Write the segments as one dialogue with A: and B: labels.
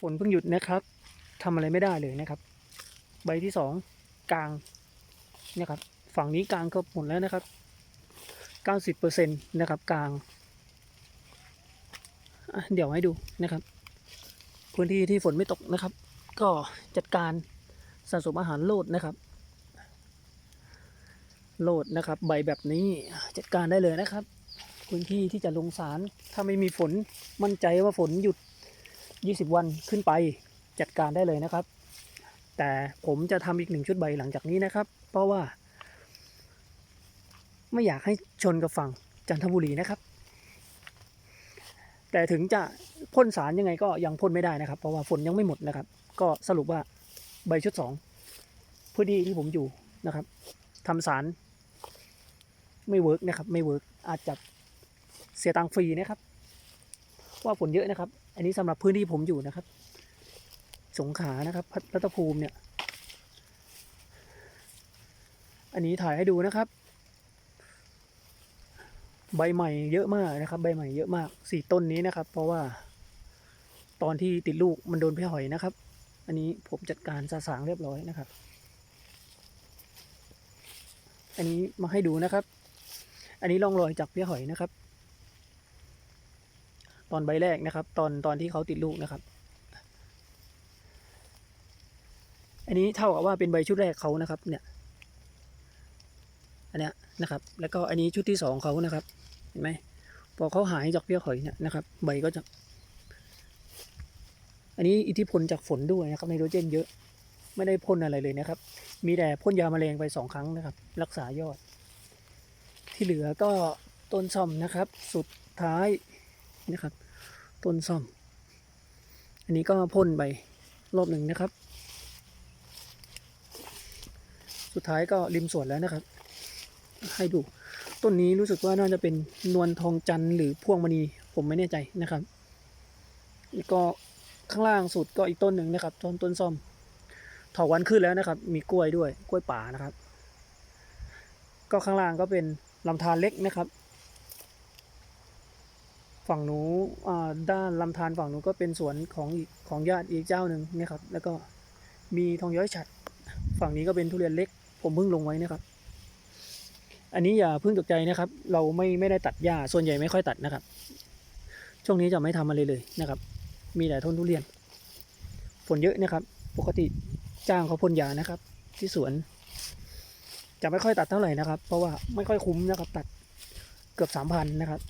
A: ฝนเพิ่งหยุดนะครับทำอะไรไม่ได้เลยนะครับ ใบที่สองกลางนะครับ ฝั่งนี้กลางก็หมดแล้วนะครับเก้าสิบเปอร์เซ็นต์นะครับกลางเดี๋ยวให้ดูนะครับ พื้นที่ที่ฝนไม่ตกนะครับ ก็จัดการสะสมอาหารโลดนะครับ โลดนะครับ ใบแบบนี้จัดการได้เลยนะครับ พื้นที่ที่จะลงสารถ้าไม่มีฝนมั่นใจว่าฝนหยุด 20 วันขึ้นไปจัดการได้เลยนะครับ แต่ผมจะทำอีกหนึ่งชุดใบหลังจากนี้นะครับ เพราะว่า ไม่อยากให้ชนกับฝั่งจันทบุรีนะครับ แต่ถึงจะพ่นสารยังไงก็ยังพ่นไม่ได้นะครับ เพราะว่าฝนยังไม่หมดนะครับ ก็สรุปว่าใบชุดสองพื้นที่ที่ผมอยู่นะครับทำสารไม่เวิร์กนะครับ ไม่เวิร์กอาจจะเสียตังฟรีนะครับ ว่าฝนเยอะนะครับ อันนี้สำหรับพื้นที่ผมอยู่นะครับ สงขานะครับพรัตภูมิเนี่ย อันนี้ถ่ายให้ดูนะครับ ใบใหม่เยอะมากนะครับ ใบใหม่เยอะมากสี่ต้นนี้นะครับ เพราะว่า ตอนที่ติดลูกมันโดนเพี้ยหอยนะครับ อันนี้ผมจัดการสาสางเรียบร้อยนะครับ อันนี้มาให้ดูนะครับ อันนี้ร่องรอยจากเพี้ยหอยนะครับ ตอนใบแรกนะครับ ตอนตอนที่เขาติดลูกนะครับ อันนี้เท่ากับว่าเป็นใบชุดแรกเขานะครับ เนี่ย อันเนี้ยนะครับ แล้วก็อันนี้ชุดที่สองเขานะครับ เห็นไหมพอเขาหายจากเพี้ยหอยเนี่ยนะครับ ใบก็จะ อันนี้อิทธิพลจากฝนด้วยนะครับไนโตรเจนเยอะ ไม่ได้พ่นอะไรเลยนะครับ มีแต่พ่นยาแมลงไปสองครั้งนะครับ รักษายอด ที่เหลือก็ต้นซ่อมนะครับ สุดท้าย นะครับ ต้นซ่อม อันนี้ก็พ่นไปรอบหนึ่งนะครับ สุดท้ายก็ริมสวนแล้วนะครับ ให้ดู ต้นนี้รู้สึกว่าน่าจะเป็นนวลทองจันทร์หรือพวงมณีผมไม่แน่ใจนะครับแล้วก็ข้างล่างสุดก็อีกต้นหนึ่งนะครับ ต้นต้นซ่อมถอวันขึ้นแล้วนะครับ มีกล้วยด้วยกล้วยป่านะครับ ก็ข้างล่างก็เป็นลำธารเล็กนะครับ ฝั่งหนูด้านลำธารฝั่งหนูก็เป็นสวนของของญาติอีกเจ้าหนึ่งนะครับ แล้วก็มีทองย้อยฉัด ฝั่งนี้ก็เป็นทุเรียนเล็ก ผมเพิ่งลงไว้นะครับ อันนี้อย่าเพิ่งตกใจนะครับ เราไม่ไม่ได้ตัดหญ้าส่วนใหญ่ไม่ค่อยตัดนะครับ ช่วงนี้จะไม่ทำอะไรเลยนะครับ มีแต่ต้นทุเรียนฝนเยอะนะครับ ปกติจ้างเขาพ่นยานะครับ ที่สวน จะไม่ค่อยตัดเท่าไหร่นะครับ เพราะว่าไม่ค่อยคุ้มนะครับ ตัดเกือบสามพันนะครับ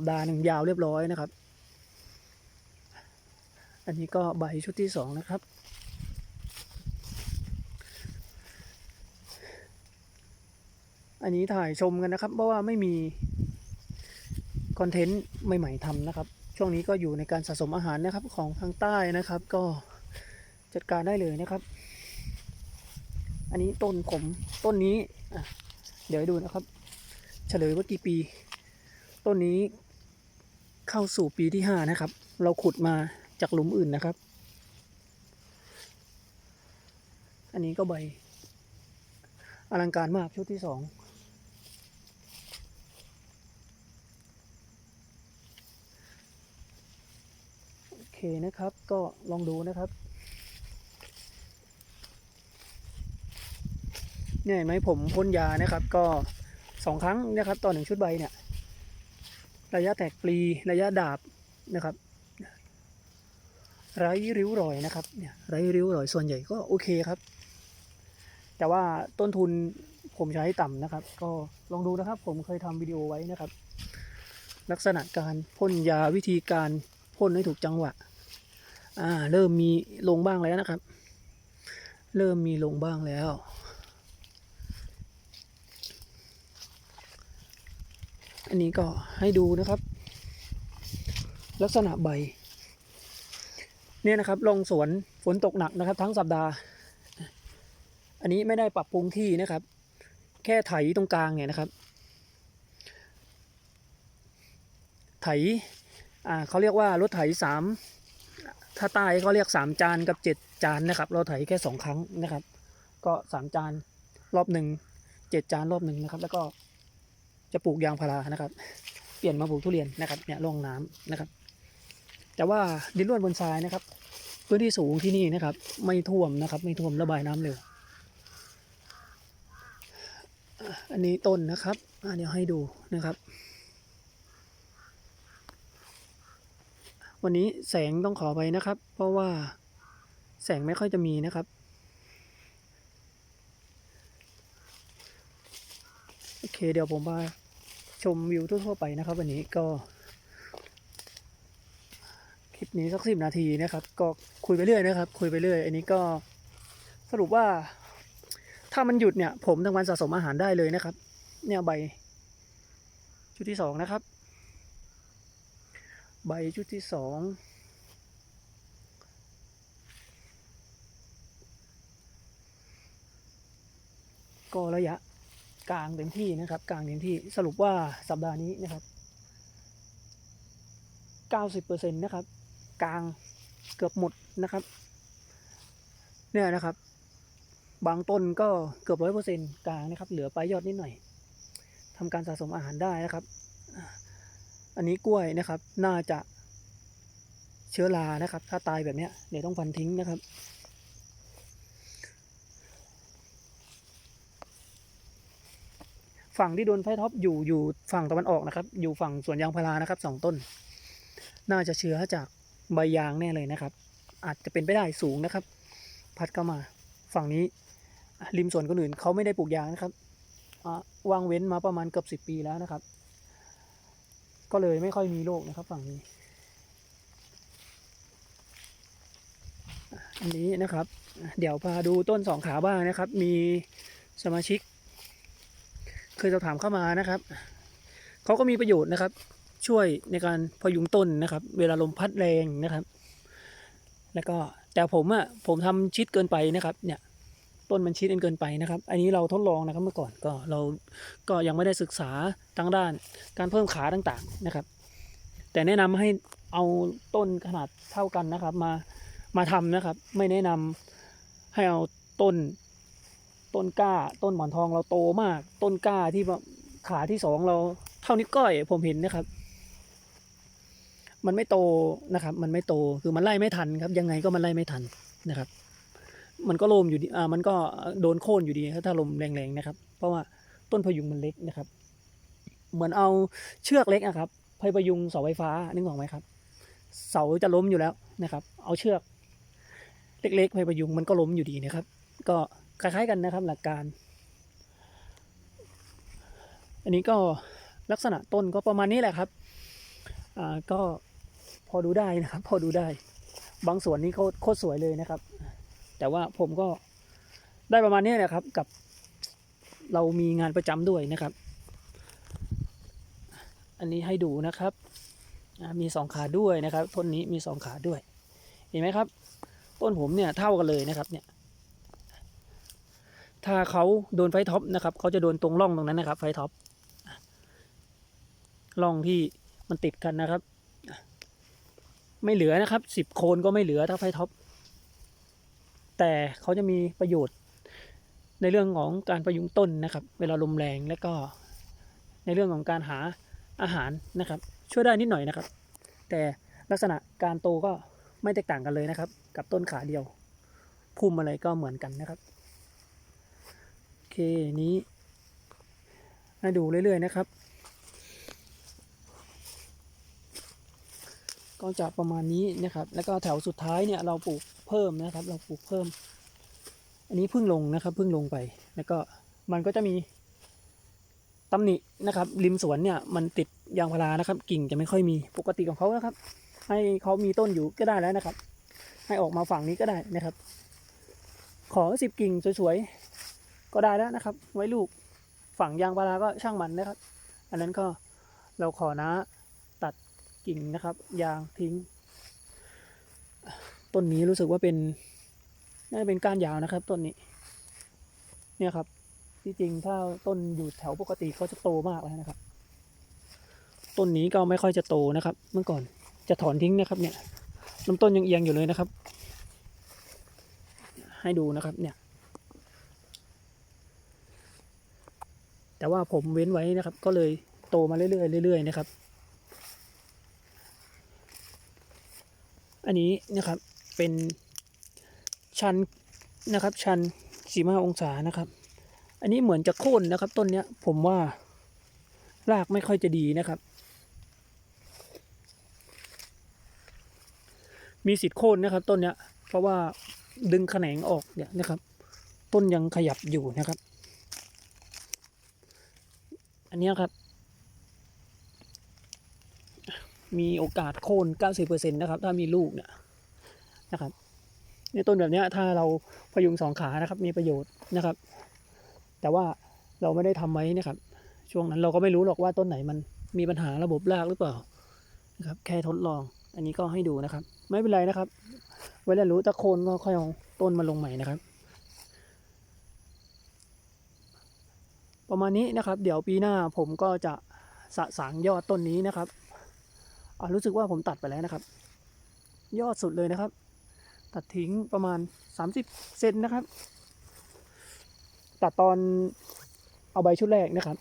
A: สัปดาห์หนึ่งยาวเรียบร้อยนะครับ อันนี้ก็ใบชุดที่สองนะครับ อันนี้ถ่ายชมกันนะครับ เพราะว่าไม่มีคอนเทนต์ใหม่ๆทำนะครับ ช่วงนี้ก็อยู่ในการสะสมอาหารนะครับของทางใต้นะครับ ก็จัดการได้เลยนะครับ อันนี้ต้นผมต้นนี้ เดี๋ยวให้ดูนะครับ เฉลยว่ากี่ปี ต้นนี้ เข้าสู่ปีที่ห้านะครับ เราขุดมาจากหลุมอื่นนะครับ อันนี้ก็ใบ อลังการมากชุดที่สองโอเคนะครับก็ลองดูนะครับ เนี่ยเห็นไหมผมพ่นยานะครับ ก็สองครั้งนะครับต่อหนึ่งชุดใบเนี่ย ระยะแตกปลีระยะดาบนะครับ ไร้ริ้วรอยนะครับเนี่ยไร้ริ้วรอยส่วนใหญ่ก็โอเคครับ แต่ว่าต้นทุนผมใช้ต่ำนะครับ ก็ลองดูนะครับ ผมเคยทำวิดีโอไว้นะครับ ลักษณะการพ่นยาวิธีการพ่นให้ถูกจังหวะอ่าเริ่มมีลงบ้างแล้วนะครับ เริ่มมีลงบ้างแล้ว อันนี้ก็ให้ดูนะครับ ลักษณะใบ เนี่ยนะครับลงสวนฝนตกหนักนะครับ ทั้งสัปดาห์ อันนี้ไม่ได้ปรับปรุงที่นะครับ แค่ไถตรงกลางเนี่ยนะครับ ไถอ่าเขาเรียกว่ารถไถสามถ้าใต้เขาเรียกสามจานกับเจ็ดจานนะครับ เราไถแค่สองครั้งนะครับ ก็สามจานรอบหนึ่งเจ็ดจานรอบหนึ่งนะครับ แล้วก็ จะปลูกยางพารานะครับ เปลี่ยนมาปลูกทุเรียนนะครับเนี่ยร่องน้ำนะครับ แต่ว่าดินร่วนบนทรายนะครับ พื้นที่สูงที่นี่นะครับ ไม่ท่วมนะครับ ไม่ท่วมระบายน้ำเร็ว อันนี้ต้นนะครับเดี๋ยวให้ดูนะครับ วันนี้แสงต้องขอไปนะครับ เพราะว่าแสงไม่ค่อยจะมีนะครับ โอ เคเดี๋ยวผมมาชมวิวทั่วๆไปนะครับ วันนี้ก็ คลิปนี้สักสิบนาทีนะครับ ก็คุยไปเรื่อยนะครับ คุยไปเรื่อย อันนี้ก็สรุปว่า ถ้ามันหยุดเนี่ย ผมทำการสะสมอาหารได้เลยนะครับ เนี่ยใบ ชุดที่สองนะครับ ใบชุดที่สองก็ระยะ กลางเต็มที่นะครับ กลางเต็มที่สรุปว่าสัปดาห์นี้นะครับ 90%นะครับ กลางเกือบหมดนะครับ เนี่ยนะครับ บางต้นก็เกือบร้อยเปอร์เซ็นกลางนะครับ เหลือปลายยอดนิดหน่อยทำการสะสมอาหารได้นะครับ อันนี้กล้วยนะครับ น่าจะเชื้อรานะครับ ถ้าตายแบบเนี้ยเดี๋ยวต้องฟันทิ้งนะครับ ฝั่งที่โดนไฟท็อปอยู่อยู่ฝั่งตะวันออกนะครับ อยู่ฝั่งสวนยางพารานะครับสองต้น น่าจะเชื้อจากใบยางแน่เลยนะครับ อาจจะเป็นไปได้สูงนะครับ พัดเข้ามาฝั่งนี้ริมสวนคนอื่นเขาไม่ได้ปลูกยางนะครับวางเว้นมาประมาณเกือบสิบปีแล้วนะครับ ก็เลยไม่ค่อยมีโรคนะครับ ฝั่งนี้อันนี้นะครับ เดี๋ยวพาดูต้นสองขาบ้างนะครับ มีสมาชิก เคยสอบถามเข้ามานะครับเขาก็มีประโยชน์นะครับ ช่วยในการพยุงต้นนะครับ เวลาลมพัดแรงนะครับ แล้วก็แต่ผมอะ่ะผมทำชิดเกินไปนะครับ เนี่ยต้นมันชิดเกินไปนะครับ อันนี้เราทดลองนะครับเมื่อก่อนก็เราก็ยังไม่ได้ศึกษาทางด้าน การเพิ่มขาต่างๆนะครับ แต่แนะนำให้เอาต้นขนาดเท่ากันนะครับ มามาทำนะครับ ไม่แนะนำให้เอาต้น ต้นกล้า ต้นหมอนทองเราโตมาก ต้นกล้าที่ขาที่สองเราเท่านิ้วก้อยผมเห็นนะครับ มันไม่โตนะครับ มันไม่โตคือมันไล่ไม่ทันครับ ยังไงก็มันไล่ไม่ทันนะครับ มันก็โลมอยู่ดีอ่ามันก็โดนโค่นอยู่ดีครับถ้าลมแรงๆนะครับ เพราะว่าต้นพยุงมันเล็กนะครับ เหมือนเอาเชือกเล็กอะครับพยพยุงเสาไฟฟ้านึกออกไหมครับ เสาจะล้มอยู่แล้วนะครับ เอาเชือก เล็กๆพยพยุงมันก็ล้มอยู่ดีนะครับ ก็ คล้ายๆกันนะครับหลักการ อันนี้ก็ลักษณะต้นก็ประมาณนี้แหละครับ อ่าก็พอดูได้นะครับ พอดูได้ บางส่วนนี้โคตรโคตรสวยเลยนะครับ แต่ว่าผมก็ได้ประมาณนี้แหละครับ กับเรามีงานประจำด้วยนะครับ อันนี้ให้ดูนะครับ มีสองขาด้วยนะครับ ต้นนี้มีสองขาด้วย เห็นไหมครับ ต้นผมเนี่ยเท่ากันเลยนะครับเนี่ย ถ้าเขาโดนไฟท็อปนะครับเขาจะโดนตรงร่องตรงนั้นนะครับ ไฟท็อปร่องที่มันติดกันนะครับ ไม่เหลือนะครับสิบโคนก็ไม่เหลือถ้าไฟท็อปแต่เขาจะมีประโยชน์ ในเรื่องของการประยุงต้นนะครับ เวลาลมแรงและก็ในเรื่องของการหาอาหารนะครับ ช่วยได้นิดหน่อยนะครับ แต่ลักษณะการโตก็ไม่แตกต่างกันเลยนะครับ กับต้นขาเดียวพุ่มอะไรก็เหมือนกันนะครับ คนี้ให้ดูเรื่อย ๆ นะครับ ก็จะประมาณนี้นะครับ แล้วก็แถวสุดท้ายเนี่ยเราปลูกเพิ่มนะครับ เราปลูกเพิ่ม อันนี้เพิ่งลงนะครับเพิ่งลงไป แล้วก็มันก็จะมีตำหนินะครับ ริมสวนเนี่ยมันติดยางพารานะครับ กิ่งจะไม่ค่อยมีปกติของเขานะครับ ให้เขามีต้นอยู่ก็ได้แล้วนะครับ ให้ออกมาฝั่งนี้ก็ได้นะครับ ขอสิบกิ่งสวยๆ ก็ได้แล้วนะครับ ไว้ลูกฝังยางพาราก็ช่างมันนะครับ อันนั้นก็เราขอนะตัดกิ่งนะครับ ยางทิ้ง ต้นนี้รู้สึกว่าเป็นน่าจะเป็นก้านยาวนะครับต้นนี้ เนี่ยครับที่จริงถ้าต้นอยู่แถวปกติเขาจะโตมากแล้วนะครับ ต้นนี้ก็ไม่ค่อยจะโตนะครับ เมื่อก่อนจะถอนทิ้งนะครับเนี่ยลำต้นยังเอียงอยู่เลยนะครับ ให้ดูนะครับเนี่ย แต่ว่าผมเว้นไว้นะครับ ก็เลยโตมาเรื่อยๆเรื่อยๆนะครับ อันนี้นะครับเป็นชันนะครับ ชันสี่ห้าองศานะครับ อันนี้เหมือนจะโค่นนะครับ ต้นเนี้ยผมว่ารากไม่ค่อยจะดีนะครับ มีสิทธิ์โค่นนะครับ ต้นเนี้ยเพราะว่าดึงแขนงออกเนี่ยนะครับ ต้นยังขยับอยู่นะครับ นเนี้ยครับ มีโอกาสโค่น 90%นะครับ ถ้ามีลูกเนี่ยนะครับในต้นแบบนี้ถ้าเราพยุงสองขานะครับมีประโยชน์นะครับ แต่ว่าเราไม่ได้ทำไว้นะครับ ช่วงนั้นเราก็ไม่รู้หรอกว่าต้นไหนมันมีปัญหาระบบรากหรือเปล่านะครับ แค่ทดลอง อันนี้ก็ให้ดูนะครับ ไม่เป็นไรนะครับเวลารู้ตะโคนก็ค่อยเอาต้นมาลงใหม่นะครับ ประมาณนี้นะครับ เดี๋ยวปีหน้าผมก็จะสะสางยอดต้นนี้นะครับอ่ารู้สึกว่าผมตัดไปแล้วนะครับ ยอดสุดเลยนะครับ ตัดทิ้งประมาณ 30 เซนนะครับ ตัดตอนเอาใบชุดแรกนะครับ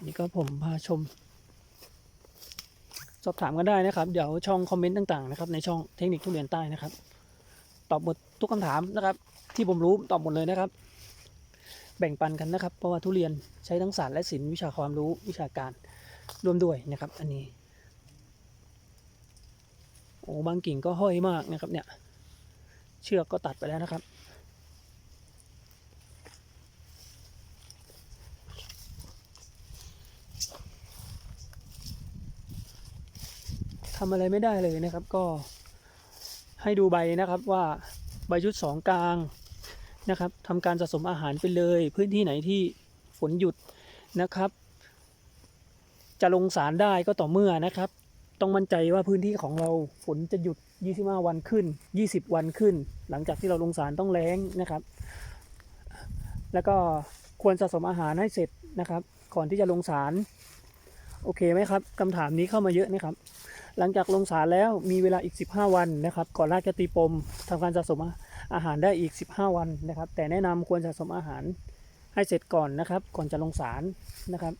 A: นนี่ก็ผมพาชม สอบถามกันได้นะครับ เดี๋ยวช่องคอมเมนต์ต่างๆนะครับในช่องเทคนิคทุเรียนใต้นะครับ ตอบหมดทุกคำถามนะครับ ที่ผมรู้ตอบหมดเลยนะครับ แบ่งปันกันนะครับ เพราะว่าทุเรียนใช้ทั้งศาสตร์และศิลป์วิชาความรู้วิชาการร่วมด้วยนะครับ อันนี้ โอ้บางกิ่งก็ห้อยมากนะครับ เนี่ย เชือกก็ตัดไปแล้วนะครับ ทำอะไรไม่ได้เลยนะครับ ก็ให้ดูใบนะครับว่าใบชุดสองกลาง นะครับทำการสะสมอาหารไปเลย พื้นที่ไหนที่ฝนหยุดนะครับ จะลงสารได้ก็ต่อเมื่อนะครับ ต้องมั่นใจว่าพื้นที่ของเราฝนจะหยุด 25 วันขึ้น 20 วันขึ้น หลังจากที่เราลงสารต้องแล้งนะครับ แล้วก็ควรสะสมอาหารให้เสร็จนะครับ ก่อนที่จะลงสาร โอเคไหมครับคำถามนี้เข้ามาเยอะนะครับ หลังจากลงสารแล้วมีเวลาอีก 15 วันนะครับ ก่อนรากจะตีปมทำการสะสมอาหารได้อีก 15 วันนะครับ แต่แนะนำควรสะสมอาหารให้เสร็จก่อนนะครับ ก่อนจะลงสารนะครับ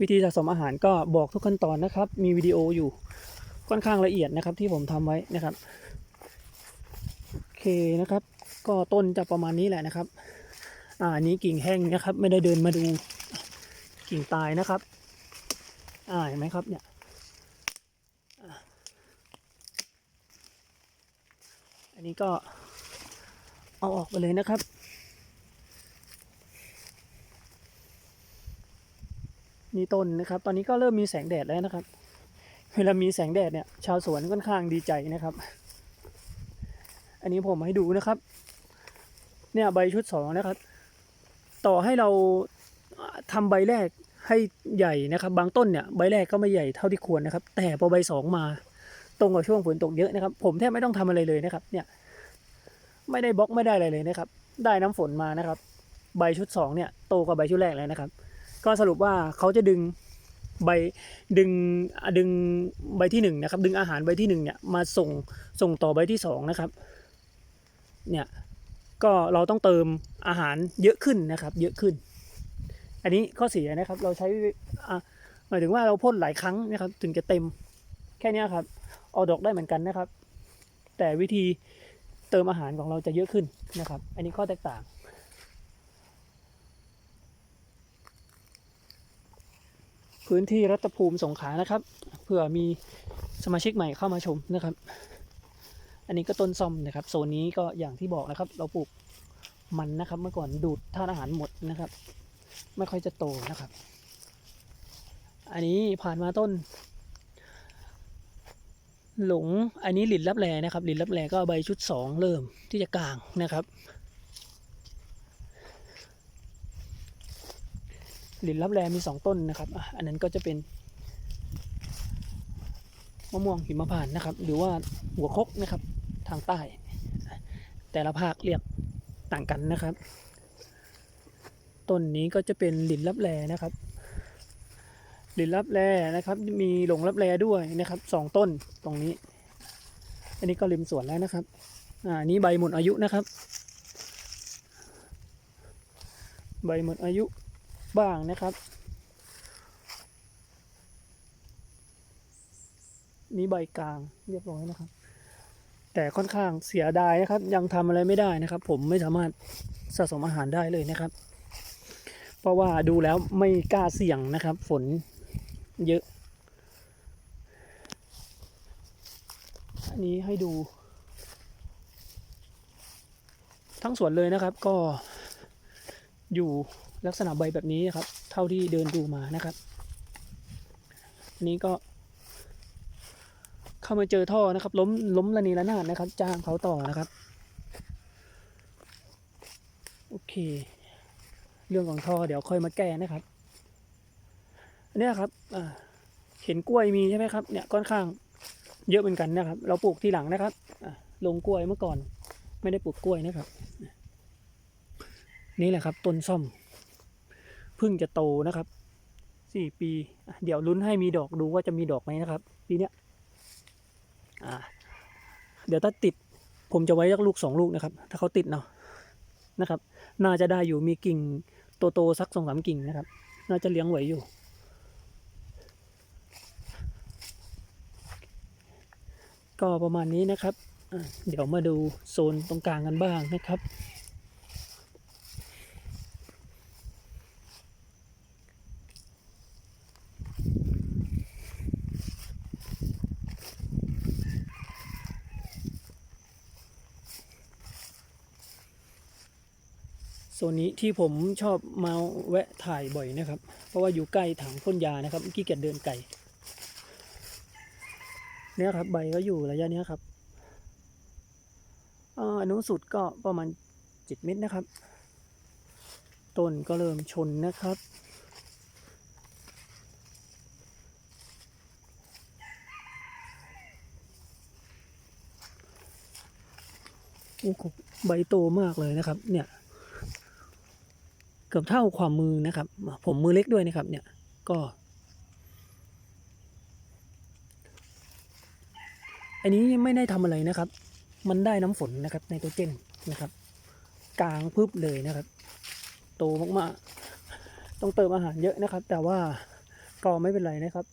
A: วิธีสะสมอาหารก็บอกทุกขั้นตอนนะครับ มีวิดีโออยู่ค่อนข้างละเอียดนะครับที่ผมทำไว้นะครับโอเคนะครับ ก็ต้นจะประมาณนี้แหละนะครับอ่านี้กิ่งแห้งนะครับ ไม่ได้เดินมาดูกิ่งตายนะครับ อ่าเห็นไหมครับเนี่ยอันนี้ก็เอาออกไปเลยนะครับ นี่ต้นนะครับ ตอนนี้ก็เริ่มมีแสงแดดแล้วนะครับ เวลามีแสงแดดเนี่ย ชาวสวนค่อนข้างดีใจนะครับ อันนี้ผมให้ดูนะครับ เนี่ยใบชุดสองนะครับ ต่อให้เราทำใบแรก ให้ใหญ่นะครับบางต้นเนี่ยใบแรกก็ไม่ใหญ่เท่าที่ควรนะครับ แต่พอใบสองมาตรงกับช่วงฝนตกเยอะนะครับ ผมแทบไม่ต้องทำอะไรเลยนะครับ เนี่ย ไม่ได้บล็อกไม่ได้อะไรเลยนะครับ ได้น้ำฝนมานะครับ ใบชุดสองเนี่ยโตกว่าใบชุดแรกเลยนะครับ ก็สรุปว่าเขาจะดึงใบดึงดึงใบที่หนึ่งนะครับ ดึงอาหารใบที่หนึ่งเนี่ยมาส่งส่งต่อใบที่สองนะครับ เนี่ยก็เราต้องเติมอาหารเยอะขึ้นนะครับ เยอะขึ้น อันนี้ข้อเสียนะครับ เราใช้หมายถึงว่าเราพ่นหลายครั้งนะครับถึงจะเต็มแค่นี้ครับออดอกได้เหมือนกันนะครับ แต่วิธีเติมอาหารของเราจะเยอะขึ้นนะครับ อันนี้ข้อแตกต่างพื้นที่รัตภูมิสงขลานะครับเผื่อมีสมาชิกใหม่เข้ามาชมนะครับ อันนี้ก็ต้นซ่อมนะครับ โซนนี้ก็อย่างที่บอกนะครับ เราปลูกมันนะครับ เมื่อก่อนดูดธาตุอาหารหมดนะครับ ไม่ค่อยจะโตนะครับ อันนี้ผ่านมาต้น หลงอันนี้หลินรับแลนะครับหลินรับแลก็ใบชุดสองเริ่มที่จะกลางนะครับหลินรับแลมีสองต้นนะครับอันนั้นก็จะเป็นมะม่วงหิมพานต์นะครับ หรือว่าหัวคกนะครับทางใต้ แต่ละภาคเรียกต่างกันนะครับ ต้นนี้ก็จะเป็นหลินรับแลนะครับหลินรับแลนะครับ มีหลงรับแลด้วยนะครับสองต้นตรงนี้ อันนี้ก็ริมสวนแล้วนะครับอ่านี้ใบหมดอายุนะครับ ใบหมดอายุบ้างนะครับนี่ใบกลางเรียบร้อยนะครับ แต่ค่อนข้างเสียดายนะครับ ยังทำอะไรไม่ได้นะครับ ผมไม่สามารถสะสมอาหารได้เลยนะครับ เพราะว่าดูแล้วไม่กล้าเสี่ยงนะครับ ฝนเยอะ อันนี้ให้ดู ทั้งสวนเลยนะครับก็อยู่ลักษณะใบแบบนี้นะครับ เท่าที่เดินดูมานะครับนนี้ก็ เข้ามาเจอท่อนะครับ ล้มล้มระนีระนาดนะครับ จ้างเขาต่อนะครับ โอเค เรื่องของท่อเดี๋ยวค่อยมาแก้นะครับอันเนี้ยครับเห็นกล้วยมีใช่ไหมครับเนี่ยค่อนข้างเยอะเหมือนกันนะครับ เราปลูกทีหลังนะครับลงกล้วยเมื่อก่อน ไม่ได้ปลูกกล้วยนะครับ นี่แหละครับต้นส้มเพิ่งจะโตนะครับสี่ปี เดี๋ยวลุ้นให้มีดอกดูว่าจะมีดอกไหมนะครับ ปีเนี้ยเดี๋ยวถ้าติดผมจะไว้สักลูกสองลูกนะครับ ถ้าเขาติดเนาะนะครับ น่าจะได้อยู่มีกิ่ง โตๆสักสองสามกิ่งนะครับ น่าจะเลี้ยงไหวอยู่ ก็ประมาณนี้นะครับ เดี๋ยวมาดูโซนตรงกลางกันบ้างนะครับ โซนนี้ที่ผมชอบมาแวะถ่ายบ่อยนะครับ เพราะว่าอยู่ใกล้ถังพ่นยานะครับขี้เกียจเดินไกลเนี่ยครับใบก็อยู่ระยะนี้ครับอ่าอนุสุดก็ประมาณจ็ดเมตรนะครับ ต้นก็เริ่มชนนะครับ โอ้โหใบโตมากเลยนะครับ เนี่ย เกือบเท่าความมือนะครับ ผมมือเล็กด้วยนะครับ เนี่ยก็อันนี้ไม่ได้ทำอะไรนะครับ มันได้น้ำฝนนะครับไนโตรเจนนะครับ กลางพึบเลยนะครับ โตมากๆ ต้องเติมอาหารเยอะนะครับ แต่ว่าก็ไม่เป็นไรนะครับ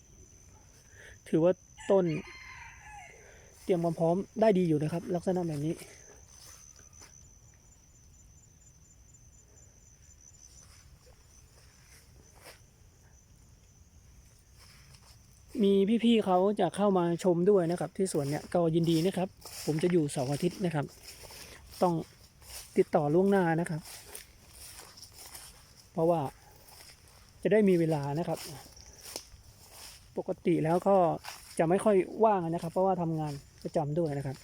A: ถือว่าต้น เตรียมความพร้อมได้ดีอยู่นะครับ ลักษณะแบบนี้ มีพี่ๆเขาจะเข้ามาชมด้วยนะครับ ที่สวนเนี่ยก็ยินดีนะครับ ผมจะอยู่เสาร์อาทิตย์นะครับ ต้องติดต่อล่วงหน้านะครับ เพราะว่าจะได้มีเวลานะครับ ปกติแล้วก็จะไม่ค่อยว่างนะครับ เพราะว่าทำงานประจำด้วยนะครับ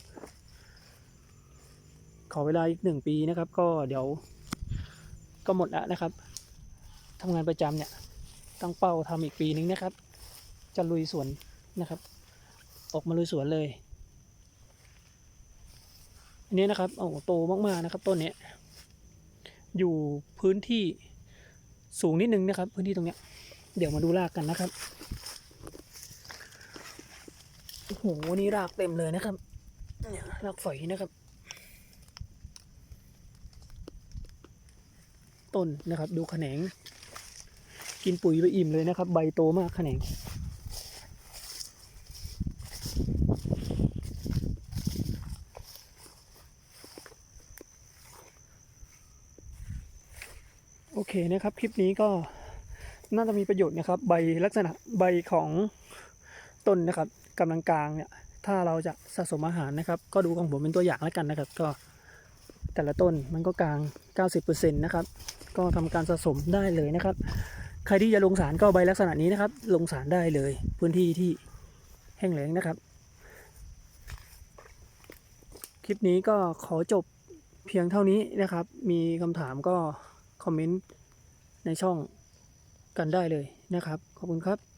A: ขอเวลาอีกหนึ่งปีนะครับ ก็เดี๋ยวก็หมดแล้วนะครับทำงานประจำเนี่ยตั้งเป้าทำอีกปีนึงนะครับ จะลุยสวนนะครับ ออกมาลุยสวนเลย อันนี้นะครับโอ้โหโตมากๆนะครับต้นนี้อยู่พื้นที่สูงนิดนึงนะครับ พื้นที่ตรงเนี้ย เดี๋ยวมาดูรากกันนะครับโอ้โหนนี้รากเต็มเลยนะครับรากฝอยนะครับ ต้นนะครับ ดูแขนง กินปุ๋ยไปอิ่มเลยนะครับ ใบโตมากแขนง โอเคนะครับ คลิปนี้ก็น่าจะมีประโยชน์นะครับ ใบลักษณะใบของต้นนะครับกำลังกลางเนี่ย ถ้าเราจะสะสมอาหารนะครับ ก็ดูของผมเป็นตัวอย่างแล้วกันนะครับ ก็แต่ละต้นมันก็กลาง 90%นะครับ ก็ทำการสะสมได้เลยนะครับ ใครที่จะลงสารก็ใบลักษณะนี้นะครับ ลงสารได้เลย พื้นที่ที่แห้งแล้งนะครับ คลิปนี้ก็ขอจบเพียงเท่านี้นะครับ มีคำถามก็ คอมเมนต์ในช่องกันได้เลยนะครับ ขอบคุณครับ